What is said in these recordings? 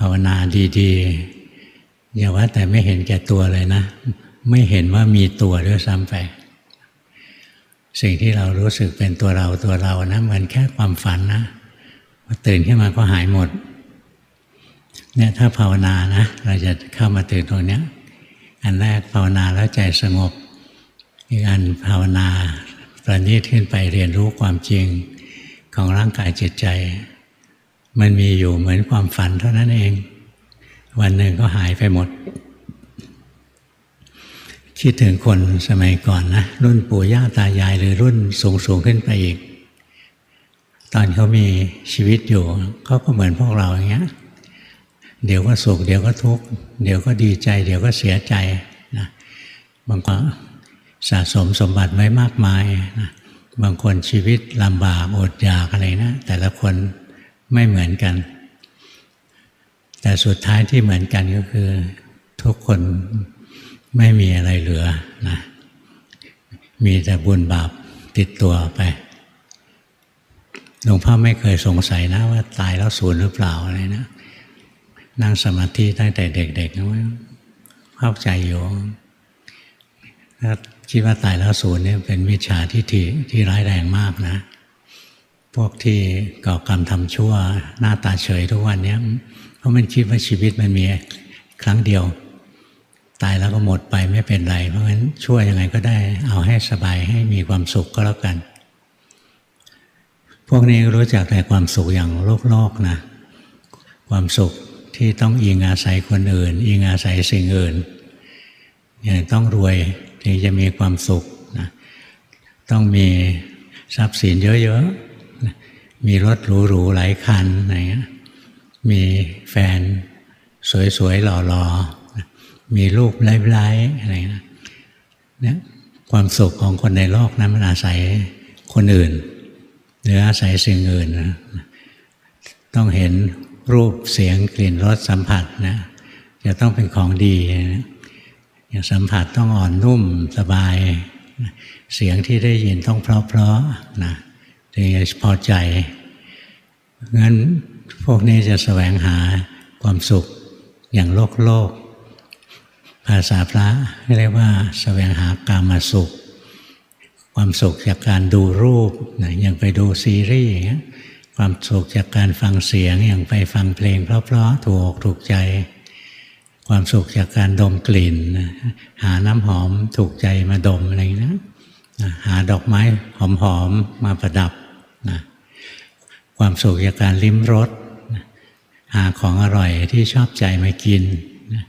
ภาวนาดีๆอย่าว่าแต่ไม่เห็นแก่ตัวเลยนะ ไม่เห็นว่ามีตัวด้วยซ้ำไป สิ่งที่เรารู้สึกเป็นตัวเราตัวเรานะมันแค่ความฝันนะตื่นขึ้นมาก็หายหมดเนี่ยถ้าภาวนานะเราจะเข้ามาตื่นตรงนี้อันแรกภาวนาแล้วใจสงบ อีกอันภาวนาประณีตขึ้นไปเรียนรู้ความจริงของร่างกายจิตใจ มันมีอยู่เหมือนความฝันเท่านั้นเอง วันหนึ่งก็หายไปหมด คิดถึงคนสมัยก่อนนะ รุ่นปู่ย่าตายายหรือรุ่นสูงสูงขึ้นไปอีก ตอนเขามีชีวิตอยู่เขาก็เหมือนพวกเราอย่างเงี้ยเดี๋ยวก็สุขเดี๋ยวก็ทุกข์เดี๋ยวก็ดีใจ เดี๋ยวก็เสียใจนะบางคนสะสมสมบัติไว้มากมายนะบางคนชีวิตลำบากอดอยากอะไรนะ แต่ละคน ไม่เหมือนกัน แต่สุดท้ายที่เหมือนกันก็คือ ทุกคนไม่มีอะไรเหลือนะมีแต่บุญบาปติดตัวไปหลวงพ่อไม่เคยสงสัยนะว่าตายแล้วสูญหรือเปล่าอะไรนะนั่งสมาธิตั้งแต่เด็กๆนะว่าเข้าใจอยู่ถ้าคิดว่าตายแล้วศูนย์เนี่ยเป็นวิชาที่ที่ร้ายแรงมากนะ พวกที่ก่อกรรมทำชั่ว หน้าตาเฉยทุกวันนี้เพราะมันคิดว่าชีวิตมันมีครั้งเดียว ตายแล้วก็หมดไปไม่เป็นไร เพราะฉะนั้นชั่วยยังไงก็ได้ เอาให้สบายให้มีความสุขก็แล้วกัน พวกนี้รู้จักแต่ความสุขอย่างโลกโลกนะ ความสุขที่ต้องอิงอาศัยคนอื่น อิงอาศัยสิ่งอื่นอย่างต้องรวยถึงจะมีความสุขนะต้องมีทรัพย์สินเยอะๆ มีรถหรูๆหลายคันอะไรเงี้ยมีแฟนสวยๆหล่อๆ มีลูกไร้ๆอะไรนะเนี่ยความสุขของคนในโลกนั้นมันอาศัยคนอื่น หรืออาศัยสิ่งอื่นนะต้องเห็นรูปเสียงกลิ่นรสสัมผัสนะจะต้องเป็นของดีนะอย่างสัมผัสต้องอ่อนนุ่มสบาย เสียงที่ได้ยินต้องเพราะๆนะ ถึงจะพอใจงั้นพวกนี้จะแสวงหาความสุขอย่างโลกโลก ภาษาพระเรียกว่าแสวงหากามาสุข ความสุขจากการดูรูปนะอย่างไปดูซีรีส์ความสุขจากการฟังเสียงอย่างไปฟังเพลงเพราะๆถูกถูกใจ ความสุขจากการดมกลิ่น หาน้ำหอมถูกใจมาดมอะไรนะหาดอกไม้หอมๆมาประดับ นะความสุขจากการลิ้มรสหาของอร่อยที่ชอบใจมากินนะ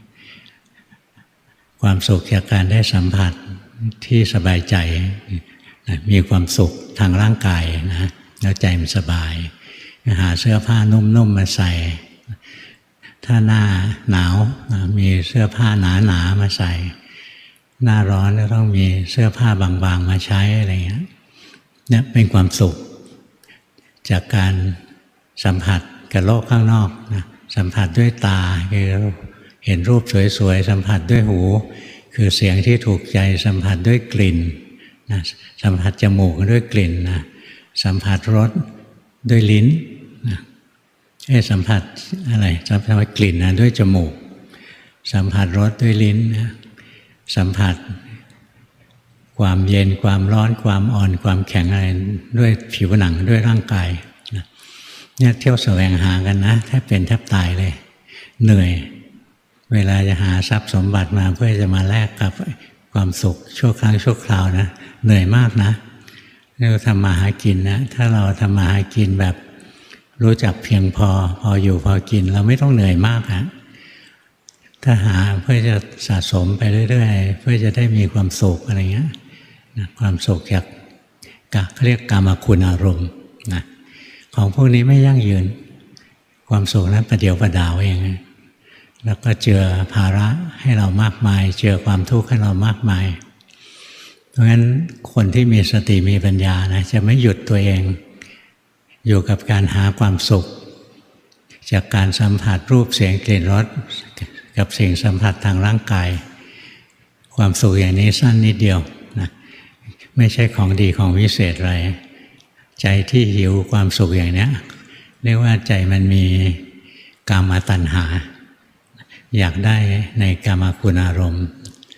ความสุขจากการได้สัมผัสที่สบายใจนะมีความสุขทางร่างกายนะแล้วใจมันสบาย หาเสื้อผ้านุ่มๆมมาใส่ ถ้าหน้าหนาวมีเสื้อผ้าหนาหนามาใส่ หน้าร้อนก็ต้องมีเสื้อผ้าบางๆมาใช้อะไรเงี้ยเนี่ยเป็นความสุข จากการสัมผัสกับโลกข้างนอกนะสัมผัสด้วยตาคือเห็นรูปสวยๆ สัมผัสด้วยหู คือเสียงที่ถูกใจสัมผัสด้วยกลิ่นนะสัมผัสจมูกด้วยกลิ่นนะสัมผัสรสด้วยลิ้นให้สัมผัสอะไรสัมผัสกลิ่นนะด้วยจมูก สัมผัสรสด้วยลิ้นนะสัมผัส ความเย็นความร้อนความอ่อนความแข็งอะไรด้วยผิวหนังด้วยร่างกายเนี่ยเที่ยวแสวงหากันนะแทบเป็นแทบตายเลย เหนื่อย เวลาจะหาทรัพย์สมบัติมาเพื่อจะมาแลกกับความสุขชั่วครั้งชั่วคราวนะเหนื่อยมากนะเราทำมาหากินนะถ้าเราทำมาหากินแบบรู้จักเพียงพอพออยู่พอกิน เราไม่ต้องเหนื่อยมากฮะถ้าหาเพื่อจะสะสมไปเรื่อย ๆ เพื่อจะได้มีความสุขอะไรเงี้ย นะความสุขจากกะเรียกกรรมคุณอารมณ์นะของพวกนี้ไม่ยั่งยืน ความสุขนั้นประเดียวประดาวเองแล้วก็เจอภาระให้เรามากมาย เจอความทุกข์ให้เรามากมาย เพราะฉะนั้นคนที่มีสติมีปัญญานะจะไม่หยุดตัวเอง อยู่กับการหาความสุข จากการสัมผัสรูปเสียงกลิ่นรสกับสิ่งสัมผัสทางร่างกาย ความสุขอย่างนี้สั้นนิดเดียว ไม่ใช่ของดีของวิเศษอะไร ใจที่หิวความสุขอย่างนี้เรียกว่าใจมันมีกกามาตัณหา อยากได้ในกามาคุณอารมณ์